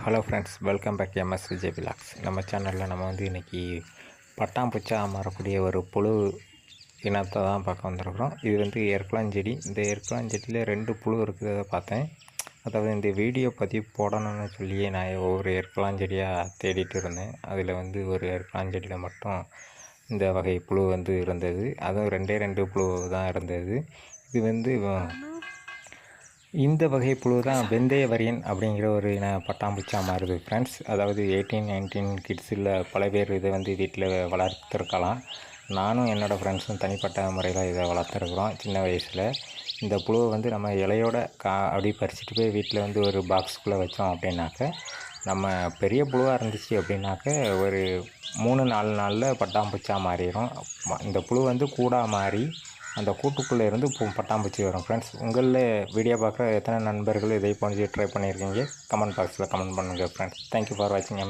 Hello friends welcome back MS Vijay blogs நம்ம சேனலில் நம்ம வந்து இன்றைக்கி பட்டாம்பூச்சாக மாறக்கூடிய ஒரு புழு இனத்தை தான் பார்க்க வந்திருக்கிறோம். இது வந்து ஏற்கலாஞ்செடி இந்த ஏற்கலாஞ்செடியில் ரெண்டு புழு இருக்கிறத பார்த்தேன். அதாவது இந்த வீடியோ பதிவு போடணும்னு சொல்லியே நான் ஒவ்வொரு ஏற்கலாஞ்செடியாக தேடிட்டு இருந்தேன். அதில் வந்து ஒரு ஏற்கலாஞ்செடியில் மட்டும் இந்த வகை புழு வந்து இருந்தது. அதுவும் ரெண்டே ரெண்டு புழு தான் இருந்தது. இது வந்து இந்த வகை புழு தான் வெந்தய வரியன் அப்படிங்கிற ஒரு இன பட்டாம்பூச்சா மாறுது ஃப்ரெண்ட்ஸ் அதாவது எயிட்டீன் நைன்டீன் கிட்ஸில் பல பேர் இதை வந்து வீட்டில் வளர்த்துருக்கலாம். நானும் என்னோடய ஃப்ரெண்ட்ஸும் தனிப்பட்ட முறையில் இதை வளர்த்துருக்குறோம் சின்ன வயசில். இந்த புழுவை வந்து நம்ம இலையோட கா அப்படி பறிச்சுட்டு போய் வீட்டில் வந்து ஒரு பாக்ஸுக்குள்ளே வச்சோம் அப்படின்னாக்க நம்ம பெரிய புழுவாக இருந்துச்சு அப்படின்னாக்க ஒரு மூணு நாலு நாளில் பட்டாம்பூச்சா மாறிடும் இந்த புழு வந்து கூடாக மாறி அந்த கூட்டுக்குள்ளே இருந்து பூ பட்டாம்பூச்சி வரும். ஃப்ரெண்ட்ஸ் உங்களில் வீடியோ பார்க்குற எத்தனை நண்பர்கள் இதை போன்று ட்ரை பண்ணியிருக்கீங்க? கமெண்ட் பாக்ஸில் கமெண்ட் பண்ணுங்கள் ஃப்ரெண்ட்ஸ் தேங்க்யூ ஃபார் வாட்சிங்